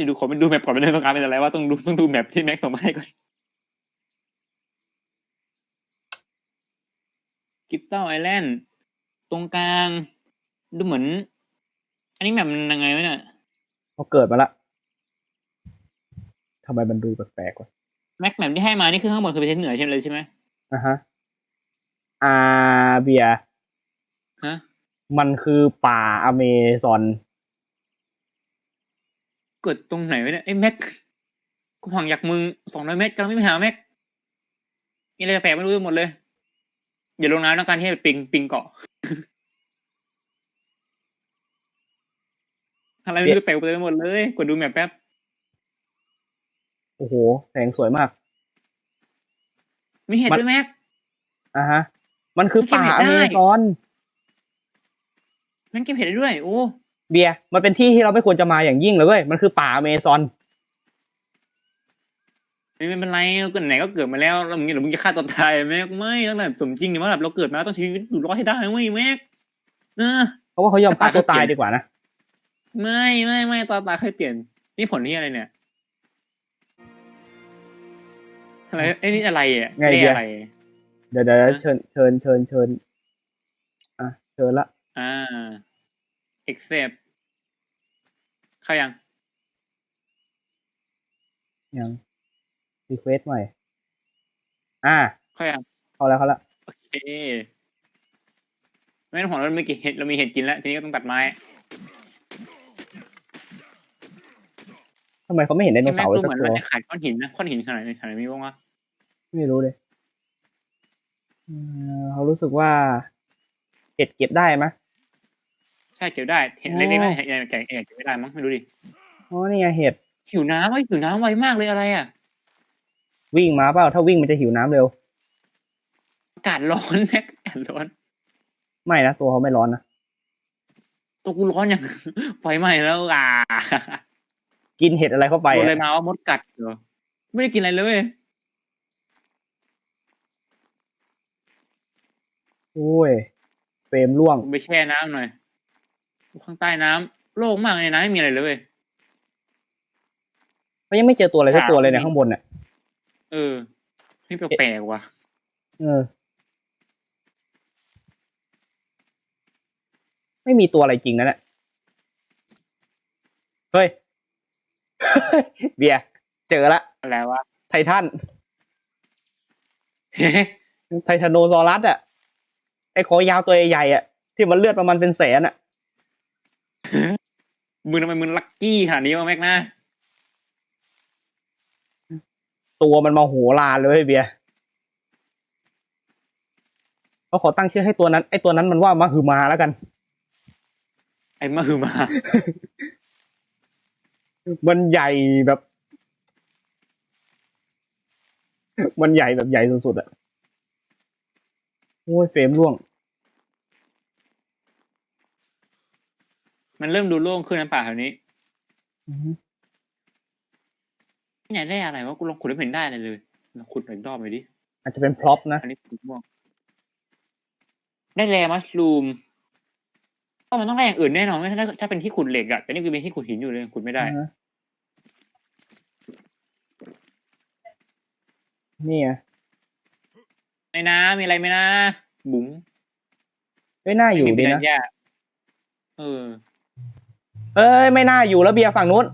ดี๋ยวดูขอไปดูแมปก่อนเป็นเรื่องต้องการเป็นอะไรว่าต้องดูต้องดูแมปที่แม็กส่งมาให้ก่อนกิฟต์เต้าไอแลนด์ตรงกลาง ดูเหมือน อันนี้แมปมันยังไงวะเนี่ยเขาเกิดมาละทำไมมันดูแปลกๆวะแม็กแมปที่ให้มานี่คือข้างบนคือประเทศเหนือใช่ไหมเลยใช่ไหมอะฮะอาเบียฮะมันคือป่าอเมซอน เกิดตรงไหนวะเนี่ยไอ้แม็กกูห่างจากมึงสองร้อยเมตรกำลังไม่ไปหาแม็กมีอะไรแปลกๆไม่รู้ไปหมดเลย อย่าลงน้ำต้องการที่ให้ปิงปิงเกาะอะไรไม่รู้แปลกไปหมดเลยกดดูแมปแป๊บโอ้โห แสงสวยมาก มีเห็ดมันด้วยแม็กอะฮะ มันคือป่ามันอเก็บเห็ดได้เมซอนแม่งเก็บเห็ดได้ด้วย โอ้ เบียร์มันเป็นที่ที่เราไม่ควรจะมาอย่างยิ่งเลยเว้ยมันคือป่าอเมซอน ไม่เป็นไรเกิดไหนก็เกิดมาแล้วแล้วมึงหรือมึงจะฆ่าตัวตายแม็กไม่ต้องแบบสมจริงเนี่ยว่าแบบเราเกิดมาต้องชีวิตอยู่รอดให้ได้เว้ยแม็กเออ เพราะว่าเขายอมฆ่าตัวตายตายดีกว่านะไม่ไม่ไม่ตาตาเคยเปลี่ยน นี่ผลนี่อะไรเนี่ยอะไรไอ้ยนี่อะไรอะไงนี่เดียอะไร เดี๋ยวเดี๋ยวฮะเชิญเชิญเชิญเชิญอะเชิญละ อ่า accept เข้ายัง ยังรีเควสใหม่ อ่า เข้ายัง เข้าแล้วเข้าแล้วโอเคไม่ต้องห่วงเราไม่กินเห็ดเรามีเห็ดกินแล้ว ทีนี้ก็ต้องตัดไม้ทำไมเขาไม่เห็นไดโนที่แม็เสากร์เลดูยสัเหกมือนตัมันวจะขาดก้อนหินนะก้อนหินขนาดไหนขนาดไหนมีบ้างวะไม่รู้เลยเออเขารู้สึกว่าเห็ดเก็บได้ไหม ใช่เก็บได้เห็ดอ๋อเล็กๆนะเห็ดใหญ่ๆเก็บไม่ได้มั้งไม่รู้ดิอ๋อนี่ไงเห็ดหิวน้ำไว้ยหิวน้ำไวมากเลยอะไรอะวิ่งมาเปล่าถ้าวิ่งมันจะหิวน้ำเร็วอากาศร้อนแม็กอากาศร้อนไม่นะตัวเขาไม่ร้อนนะตัวกูร้อนอย่างไฟไหม้แล้วอ่ากินเห็ดอะไรเข้าไปโดนอะไรอะมาว่ามดกัดเหรอไม่ได้กินอะไรเลยโอ้ยเฟรมร่วงไปแช่น้ำหน่อย ข้างใต้น้ำโล่งมากเลยนะไม่มีอะไรเลยเขายังไม่เจอตัวอะไรสักถามตัวเลยในดิข้างบนเนี่ยเออนี่แปลกๆว่ะเออ ไม่มีตัวอะไรจริงนะเนี่ยเฮ้ย เบียร์เจอละอะไรวะไททัน เฮ้ไททานโนซอรัสอะไอคอยาวตัวใหญ่ๆอะที่มันเลือดประมาณเป็นแสนอะ มือทำไมมือลักกี้ขนาดนี้วะแม็กนะตัวมันมาโหฬารเลยเว้ยเบียร์เขาขอตั้งชื่อให้ตัวนั้น ไอตัวนั้นมันว่ามาคือมาแล้วกัน ไอ้มาคือมา มันใหญ่แบบ มันใหญ่แบบใหญ่สุดๆอะโอ้ยเฟรมร่วง มันเริ่มดูโล่งขึ้นนะป่าแถวนี้อือฮึที่ไหนได้อะไรวะกูลองขุดแล้วไม่เห็นได้อะไรเลยลองขุดอีกรอบหน่อยดิอาจจะเป็นพร็อพนะอันนี้สีม่วงได้แรมัสลูมก็มันต้องได้อย่างอื่นแน่นอนไม่ถ้าถ้าเป็นที่ขุดเหล็กอะแต่นี่คือเป็นที่ขุดหินอยู่เลยขุดไม่ได้ อ่าฮะนี่ไงในน้ำมีอะไรไหมนะบุ๋ง ไม่น่าอยู่ไม่มีดีปินะรัญญาเออ เอ้ยไม่น่าอยู่แล้วเบียร์ฝั่งนู้น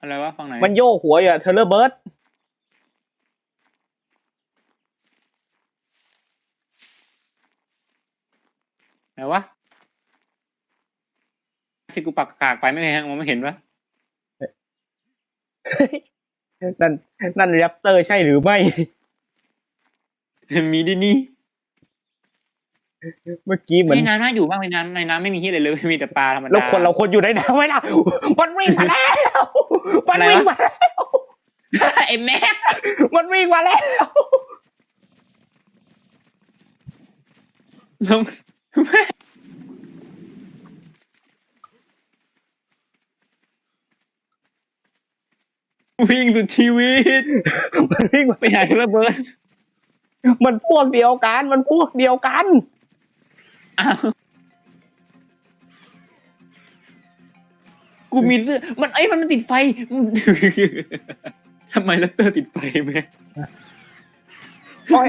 อะไรวะฟังไหนมันโยกหัวอยู่เทเลอร์เบิร์ดไหนวะสิกูปักกากไปไม่เห็นมองไม่เห็นวะนั่นนั่นแรปเตอร์ใช่หรือไม่ มีดินี่ เมื่อกี้เหมือนในน้ำน่าอยู่มากในน้ำในน้ำไม่มีที่อะไรเลยมีแต่ปลาธรรมดาแล้วคนเราคนอยู่ในน้ำไหมล่ะมันวิ่งมาแล้วมันอะไรวะวิ่งมาแล้วไอ้แม็กมันวิ่งมาแล้วแล้ววิ่งสุดชีวิต มันวิ่งมาไปหาเทเลเบิร์ดมันพวกเดียวกัน มันพวกเดียวกัน อ้าวกูมีเสื้อมันไอ้ยมันติดไฟทำไมแรปเตอร์ติดไฟแม็กโอ้ย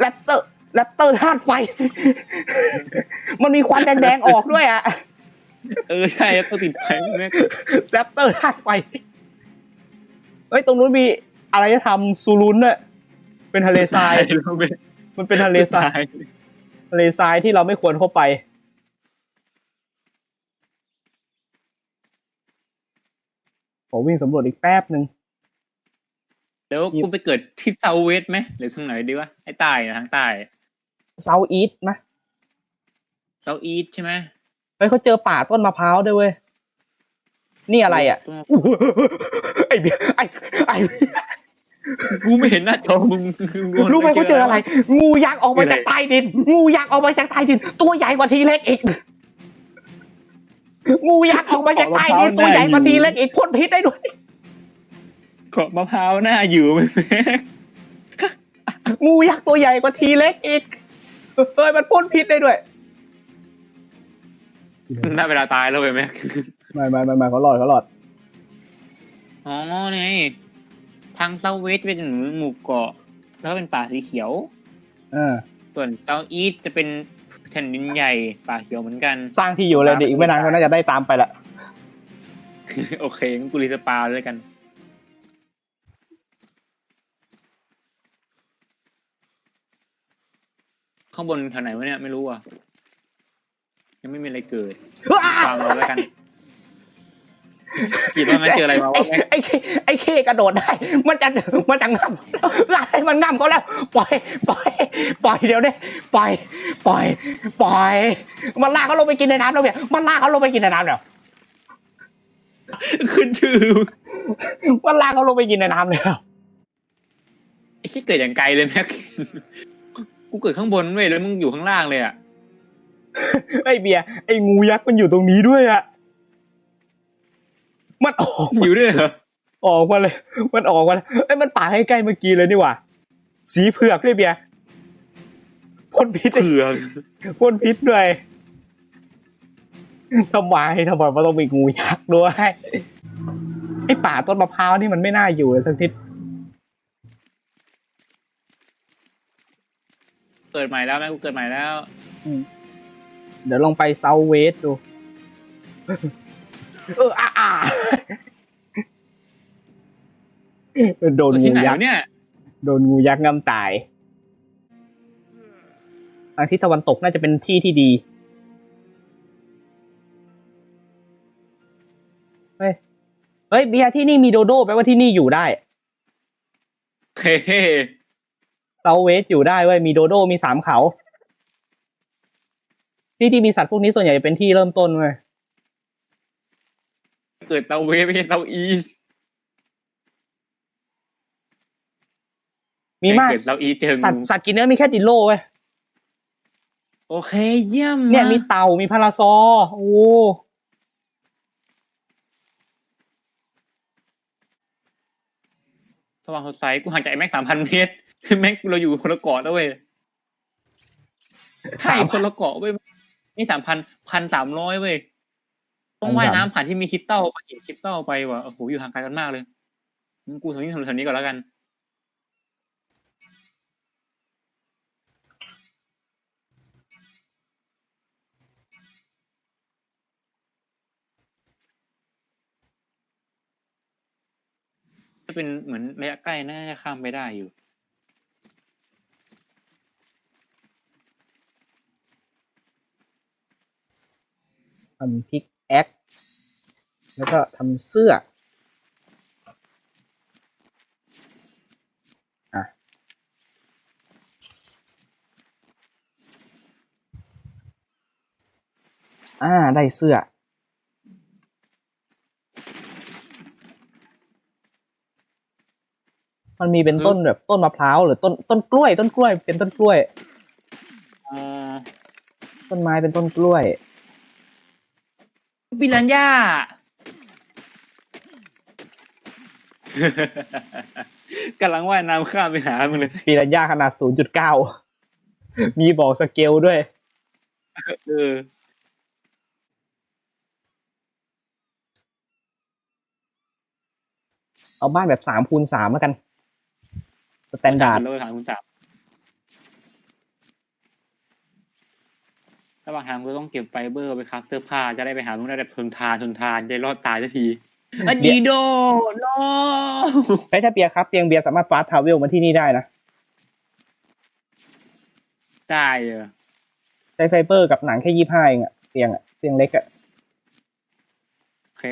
แรปเตอร์แรปเตอร์ธาตุไฟ มันมีควันแดงๆออกด้วยอะเออใช่แรปเตอร์ติดไฟแม็กแรปเตอร์ธาตุไฟ เฮ้ย ตรงนู้นมีอะไรจะทำซูรุนด้วยเป็นทะเลทรายแล้วแม็กมันเป็นทะเลทราย ทะเลทรายที่เราไม่ควรเข้าไป ผมวิ่งสำรวจอีกแป๊บหนึ่งแล้วกูไปเกิดที่เซาเวสไหมหรือทางไหนดีวะไอ้ใต้นะทางใต้เซาอีสนะเซาอีสใช่ไหมเฮ้ยเขาเจอป่าต้นมะพร้าวด้วยเว้ย นี่อะไรอะไอ้เบียร์ไอ้ไอ้ กูไม่เห็นหน้าจอมึงรู้ไหมเขาเจออะไร งูยักษ์ออกมาจากใต้ดิน งูยักษ์ออกมาจากใต้ดิน ตัวใหญ่กว่าทีเล็กอีก งูยักษ์ออกมาจากใต้ดินตัวใหญ่กว่าทีเล็กอีกพ่นพิษได้ด้วยเกาะมะพร้าวหน้าอยู่ไหมแม็กงูยักษ์ตัวใหญ่กว่าทีเล็กอีกเฮ้ยมันพ่นพิษได้ด้วยหน้าเวลาตายแล้วเว้ยแม็กไม่ไม่ไม่ไม่เขาหลอดเขาหลอดอ๋อนี่ไง ทางเซาเวสจะเป็นหมู่เกาะ แล้วก็เป็นป่าสีเขียว เออ ส่วนเซาอีสจะเป็นแผ่นดินใหญ่ป่าเขียวเหมือนกัน สร้างที่อยู่เลยเดี๋ยวอีกไม่นานก็น่าจะได้ตามไปละโอเคงั้นกูรีสปาเลยกัน ข้างบนแถวไหนวะเนี่ยไม่รู้อะ ยังไม่มีอะไรเกิดฟังเราแล้วกัน คิดว่ามันเจออะไรมาไอ้วะแม็กไอ้เคไอ้เคกระโดดได้ มันจะมันจะงับไอ้มันงับเขาแล้ว ปล่อย ปล่อย ปล่อยเดี๋ยวนี้ปล่อย ปล่อย ปล่อย มันลากเขาลงไปกินในน้ำแล้วเนี่ย มันลากเขาลงไปกินในน้ำแล้วขึ้นชื่อ มันลากเขาลงไปกินในน้ำแล้วไอ้ชี่เกิดอย่างไกลเลยแม็ก กูเกิดข้างบนเว้ยแล้วมึงอยู่ข้างล่างเลยอะ ไอ้เบียร์ไอ้งูยักษ์มันอยู่ตรงนี้ด้วยอะ มันออกอยู่ด้วยเหรอออกมาเลย มันออกมาเลยไอ้ยมันป่าใกล้ๆเมื่อกี้เลยนี่หว่า สีเผือกด้วยเบียร์พ่นพิษเผือกพ่นพิษด้วยทำไมทำไมมันต้องมีงูยักษ์ด้วยไอ้ป่าต้นมะพร้าวนี่มันไม่น่าอยู่เลยสักทีเกิดใหม่แล้วแม่กูเกิดใหม่แล้ว เดี๋ยวลองไปเซาเวสดู เอออ่าอ่าโดนเกิดงูที่ไหนยักวะษ์เนี่ย โดนงูยักษ์งำตายทางทิศตะวันตกน่าจะเป็นที่ที่ดีเฮ้ยเฮ้ยเบียร์ที่นี่มีโดโด้แปลว่าที่นี่อยู่ได้เฮ้เซาเวสอยู่ได้เว้ยมีโดโด้มีสามเขา ที่ที่มีสัตว์พวกนี้ส่วนใหญ่จะเป็นที่เริ่มต้นเว้ย เกิดเซาเวสไม่ใช่เซาอีสมีมาก เกิดเซาอีสเจอสัตงูว์สัตว์กินเนื้อมีแค่ติโลเว้ยโอเค เยี่ยมเนี่ยากมีเต่ามีพาราซอโอ้สว่างสดใสกูห่างจากไอ้แม็กสามพันเมตรแม็กเราอยู่คนละเกาะแล้วเว้ยใช่3,000คนละเกาะเว้ยนี่สามพันพันสามร้อยเว้ย ต้องว่ายน้ำผ่านที่มีคริสตัลไปหินคริสตัลไปว่ะโอ้โหอยู่ห่างไกลกันมากเลยงั้นกูสมมติแถวนี้ก่อนแล้วกันจะเป็นเหมือนระยะใกล้น่าจะข้ามไปได้อยู่ทำพิก แอคแล้วก็ทำเสื้ออะอ่า ได้เสื้อมันมีเป็นต้นแบบต้นมะพร้าวหรือต้นต้นกล้วย ต้นกล้วยเป็นต้นกล้วยอ๋อต้นไม้เป็นต้นกล้วย ปิรันยากำลังว่ายน้ำข้ามไปหามึงเลยปีรัญญาขนาดศูนย์จุดเก้ามีบอกสเกลด้วย เออเอาบ้านแบบสามคูณ3แล้วกัน สแตนดาร์ดเลยสามคูณสาม ระหว่างทางกูต้องเก็บไฟเบอร์ไปครับเสื้อผ้าจะได้ไปหาพวกได้แต่เพิงทานทนทานจะได้รอดตายสักทีอะดีโดโนเฮ้ยถ้าเบียร์ครับเตียงเบียร์สามารถฟาสทาวเวลมาที่นี่ได้นะได้เออใช้ไฟเบอร์กับหนังแค่ยี่ห้าเองอะเตียงอะเตียงเล็กอะโอเค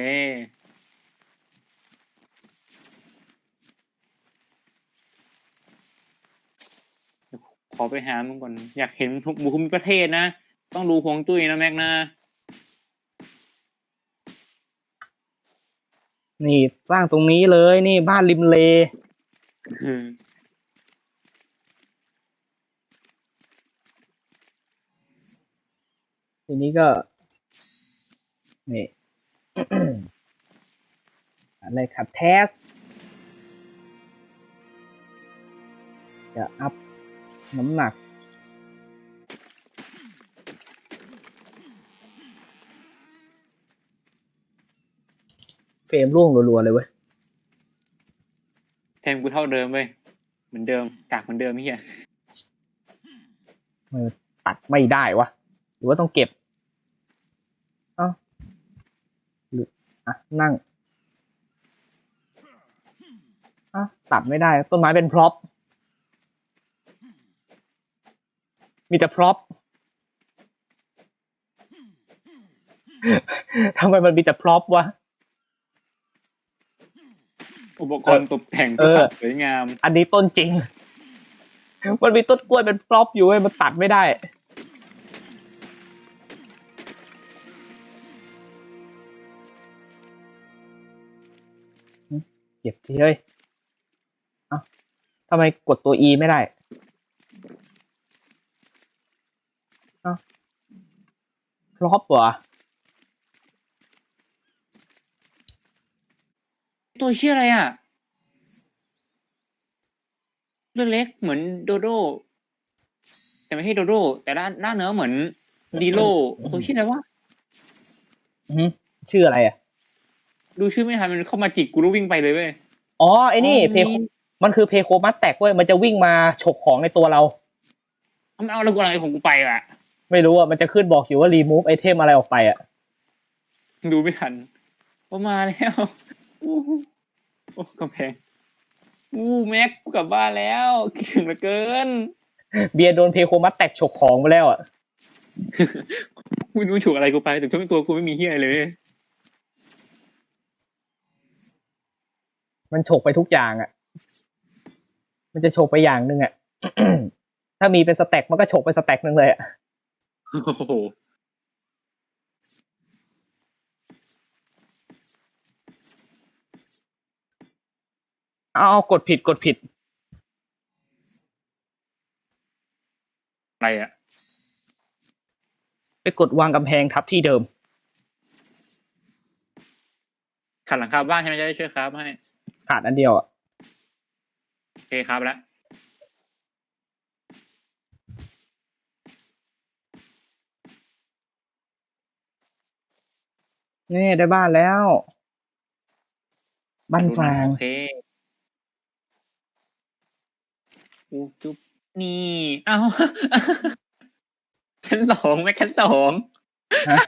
ขอไปหามึงก่อน อยากเห็นทุกบุคคลประเทศนะ ต้องดูฮวงจุ้ยนะแม็กนะ นี่สร้างตรงนี้เลยนี่บ้านริมเล ทีนี้ก็ นี่ อะไรครับเทสจะอัพน้ำหนัก เฟรมร่วงรัวๆเลยเว้ยแทงกูเท่าเดิมเว้ยเหมือนเดิมกากเหมือนเดิมเฮียตัดไม่ได้วะหรือว่าต้องเก็บเอ้าหรืออะนั่งอะตัดไม่ได้ ต้นไม้เป็นพร็อพมีแต่พร็อพทำไมมันมีแต่พร็อพวะ อุปกรณ์ตกแต่งเอก็อขัดสวยงาม อันนี้ต้นจริง มันมีต้นกล้วยเป็นพร็อพอยู่เว้ยมันตัดไม่ได้ เก็บทีเฮ้ยเอ้าทำไมกดตัว E ไม่ได้เอ้าพร็อพเหรอ ตัวเชี่ยอะไรอะเรื่องเล็กเหมือนโดโด แต่ไม่ใช่โดโด แต่ด้านด้านเนื้อเหมือนดีโลตัวเชี่ยอะไรวะอือหือชื่ออะไรอะ ดูชื่อไม่ทันมันเข้ามาจิกกูรู้วิ่งไปเลยเว้ย อ๋อไอ้นี่เพโคมันคือเพโคมัสแตกเว้ยมันจะวิ่งมาฉกของในตัวเรา มันเอาอะไรกูอะไรของกูไปอะ ไม่รู้อะมันจะขึ้นบอกอยู่ว่า remove item อะไรออกไปอะ ดูไม่ทันว่ามาแล้ว อู้หูโอ้กำแพงอู้แม็กกูกลับบ้านแล้วคิดถึงเหลือเกิน เบียร์โดนเพโคมัสแตกฉกของไปแล้วอะไม่รู้ถูกอะไรกูไปแต่ทั้งตัวกูไม่มีเฮียอะไรเลย มันฉกไปทุกอย่างอะ มันจะฉกไปอย่างหนึ่งอะถ้ามีเป็นสแต็กมันก็ฉกไปสแต็กหนึ่งเลยอะโอ้โห เอากดผิดกดผิด อะไรอะไปกดวางกำแพงทับที่เดิม ขัดหลังคาบ้านใช่ไหมจะได้ช่วยครับให้ขาดอันเดียวอะโอเคครับแล้วนี่ได้บ้านแล้ว บ้านฟาง โอเค อูจุ๊บนี่ เอ้าชั้นสองไหมชั้นสองฮะ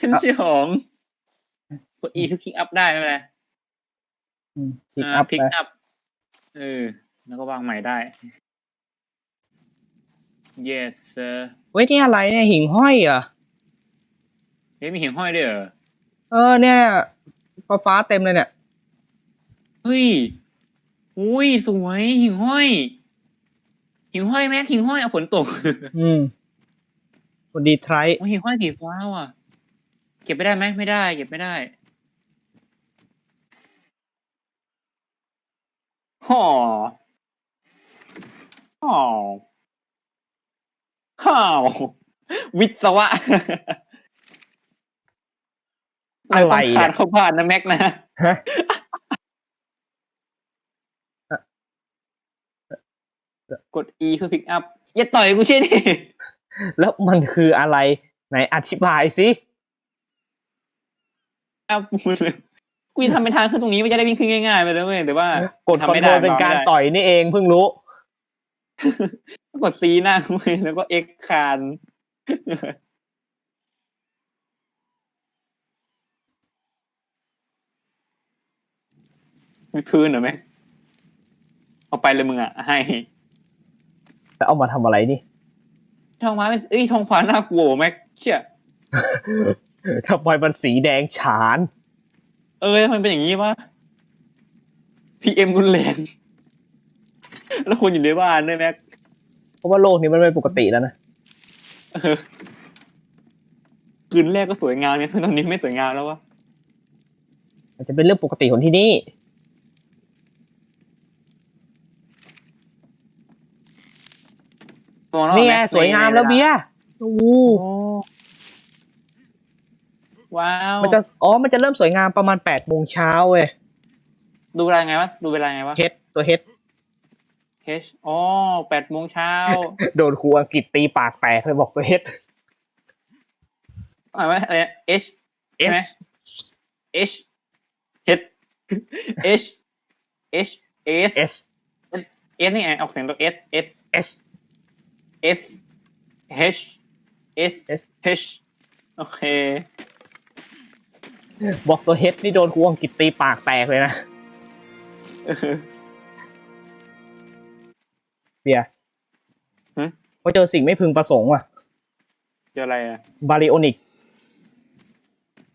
ชั้นสองกด E คือคลิกอัพได้ไหมเป็นไรพิกอ่าอัพคลิกนะอัพเออ แล้วก็วางใหม่ได้ yes sir เว้ยนี่อะไรเนี่ยหิ่งห้อยเหรอะเฮ้ยมีหิ่งห้อยด้วยเหรอ เออเนี่ยฟ้าฟ้าๆเต็มเลยเนี่ย เฮ้ย อุ้ยสวยหิ่งห้อย หิ่งห้อยแม็กหิ่งห้อยเอาฝนตกอืมคนดีไทรโอ้ยหิ่งห้อยสีฟ้าว่ะ เก็บไม่ได้ไหมไม่ได้เก็บไม่ได้ห่อห่อห่อวิศวะอะไรม่ต้งขาเนี่ดยเข้าบ้านนะแม็กนะ ฮะ กด E เพื่อพิกอัพอย่าต่อยกูเช่นดิแล้วมันคืออะไรไหนอธิบายสิอัพมือเลยกูจะทำเป็นทางขึ้นตรงนี้มันจะได้วิ่งขึ้นง่ายๆไปเลยเว้ยแต่ว่ากดคอนโทรลเป็นการต่อยนี่เองเพิ่งรู้ กดซีหน้าเว้ยแล้วก็เอ็กคานมีพื้นเหรอแม็กเอาไปเลยมึงอะให้ แต่เอามาทำอะไรนี่ท้องฟ้าเป็นเอ้ยท้องฟ้าน่ากลัวว่ะแม็กเชี่ยทำไมมันสีแดงฉาน เออทำไมเป็นอย่างนี้วะพีเอ็มรุนแรง แล้วคนอยู่ในบ้านด้วยแม็ก เพราะว่าโลกนี้มันไม่ปกติแล้วนะเออคืนแรกก็สวยงามเนี่ยตอนนี้ไม่สวยงามแล้ววะมันจะเป็นเรื่องปกติของที่นี่ ตัวเรานี่ไงแม็กสวยงามแล้วเบียร์โอ้โหโอ้ว้าวมันจะอ๋อมันจะเริ่มสวยงามประมาณแปดโมงเช้าเว้ยดูเวลาไงวะดูเวลาไงวะเฮดตัวเฮด H อ๋อแปดโมงเช้าโดนครูอังกฤษตีปากแตกเลยบอกตัวเฮดอะไรวะอะไร H เอใช่ไหมส H H H H S เอส S นี่ไงออกเสียงตัว S S เอส S H S S H โอเค บอกตัวเฮดนี่โดนครูอังกฤษตีปากแตกเลยนะเบียร์หึ เขาเจอสิ่งไม่พึงประสงค์ว่ะ เจออะไรอะบาริโอนิก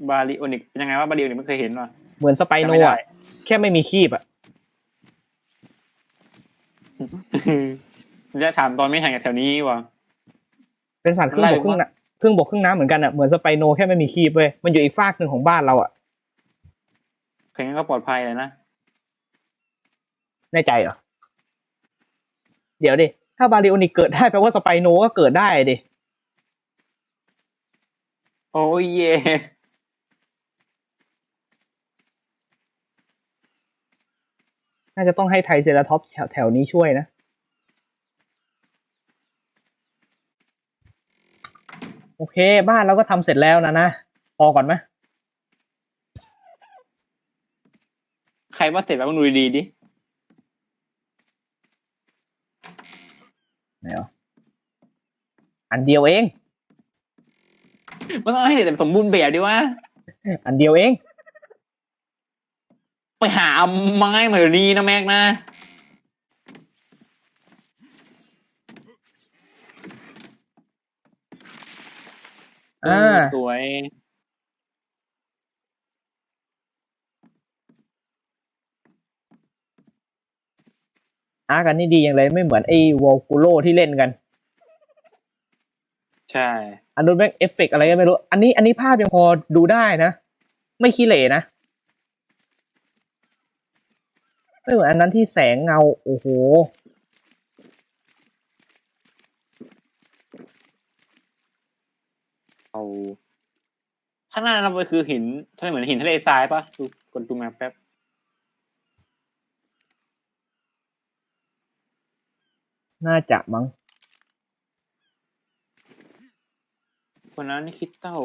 บาริโอนิกเป็นยังไงวะบาริโอนิกไม่เคยเห็นว่ะ เหมือนสไปโนจำไม่ได้ อะ แค่ไม่มีคีบอะ จะถามตอนไม่ห่างจากแถวนี้ว่ะเป็นสัตว์ครึ่งไล่บไปกครึ่งวะน่ะครึ่งบกครึ่งน้ำเหมือนกันอะเหมือนสไปโนแค่ไม่มีคีบเว้ยมันอยู่อีกฟากหนึ่งของบ้านเราอะเคยงั้นก็ปลอดภัยเลยนะแน่ใจเหรอเดี๋ยวดิถ้าบาริโอนิกเกิดได้แปลว่าสไปโนก็เกิดได้ดิโอ้ยเย่น่าจะต้องให้ไทรเซราท็อปส์แถวแถวนี้ช่วยนะ โอเค บ้านเราก็ทำเสร็จแล้วนะนะ พอก่อนไหมใครว่าเสร็จแล้วมึงดูดีๆดิไหนอะอันเดียวเอง มันต้องให้เสร็จแบบสมบูรณ์แบบดิวะอันเดียวเอง ไปหาไม้มาเดี๋ยวนี้นะแม็กนะ อ่าเออสวย อาร์กันนี่ดีอย่างไรไม่เหมือนไอ้วอลคูโลที่เล่นกัน ใช่ อันนู้นแม่งเอฟเฟกต์อะไรก็ไม่รู้ อันนี้อันนี้ภาพยังพอดูได้นะ ไม่ขี้เหร่นะ ไม่เหมือนอันนั้นที่แสงเงา โอ้โห เอาข้างหน้าเราไปคือหินทะเลเหมือนหินทะเลทรายปะดูกดดูแมปแป๊บน่าจะมั้งคนนั้นนี่คิดเต้า